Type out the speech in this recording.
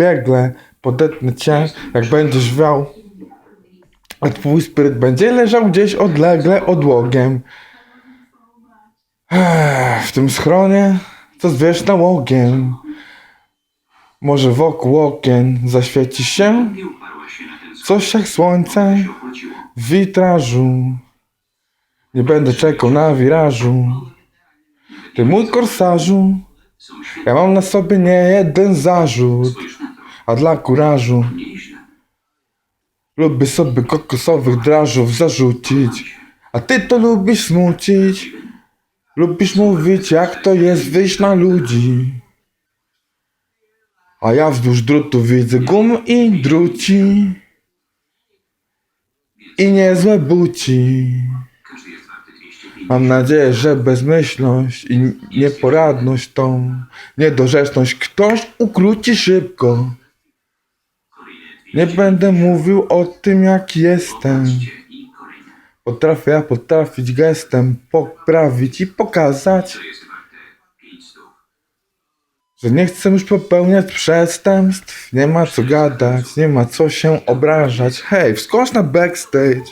biegle podetnę cię, jak będziesz wiał. A twój spiryt będzie leżał gdzieś odlegle odłogiem. W tym schronie, co zwierz nałogiem. Może wokół okien zaświeci się coś jak słońce w witrażu. Nie będę czekał na wirażu. Ty mój korsarzu, ja mam na sobie nie jeden zarzut. A dla kurażu lubię sobie kokosowych drażów zarzucić. A ty to lubisz smucić, lubisz mówić jak to jest wyjść na ludzi. A ja wzdłuż drutu widzę gum i druci i niezłe buci. Każdy jest warty 250. Mam nadzieję, że bezmyślność i nieporadność tą niedorzeczność ktoś ukróci szybko. Nie będę mówił o tym jak jestem. Potrafię ja potrafić gestem poprawić i pokazać, To jest warte 5 stów. że nie chcę już popełniać przestępstw. Nie ma co gadać, nie ma co się obrażać. Hej, wskocz na backstage.